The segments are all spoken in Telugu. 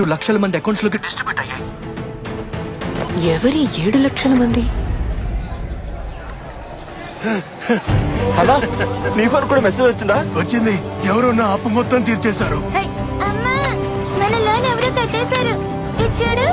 ఏడు లక్షల మంది అకౌంట్స్లోకి డిస్ట్రిబ్యూట్ అయ్యాయి. ఎవరి ఏడు లక్షల మంది? అలా నీ ఫోన్ కూడా మెసేజ్ వచ్చిందా? వచ్చింది. ఎవరో నా అప్పు మొత్తం తీర్చేశారు? అమ్మా మన లోన్ ఎవరో కట్టేశారు. ఇచ్చాడు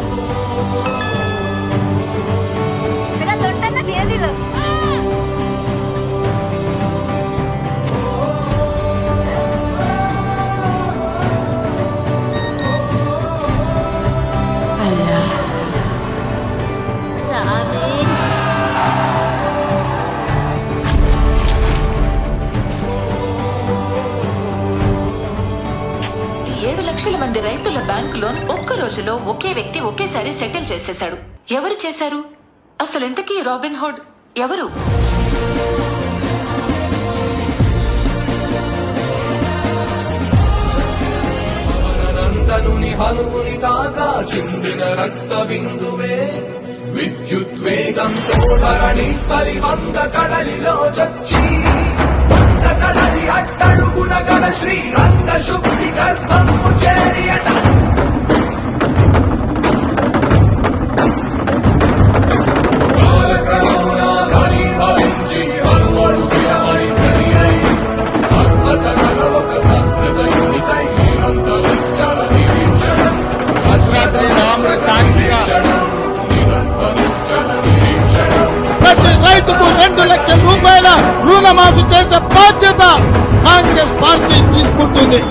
ఏడు లక్షల మంది రైతుల బ్యాంకు లోన్ ఒక్క రోజులో ఒకే వ్యక్తి ఒకేసారి సెటిల్ చేసేశాడు. ఎవరు చేశారు? అసలు ఎంతకీ రాబిన్ హుడ్? ఎవరు? నందనుని హనువుని తాకా చిందిన రక్త బిందువే విద్యుత్ వేగంతో ధరణి స్థలి వంద కడలిలో చచ్చి శ్రీరాముడు సాక్షిగా నిరంతరిశ్చల నిరీక్షణం ప్రతి రైతుకు రెండు లక్షల రూపాయల రుణమాఫీ చేసే బాధ్యత కాంగ్రెస్ పార్టీ తీసుకుంటుంది.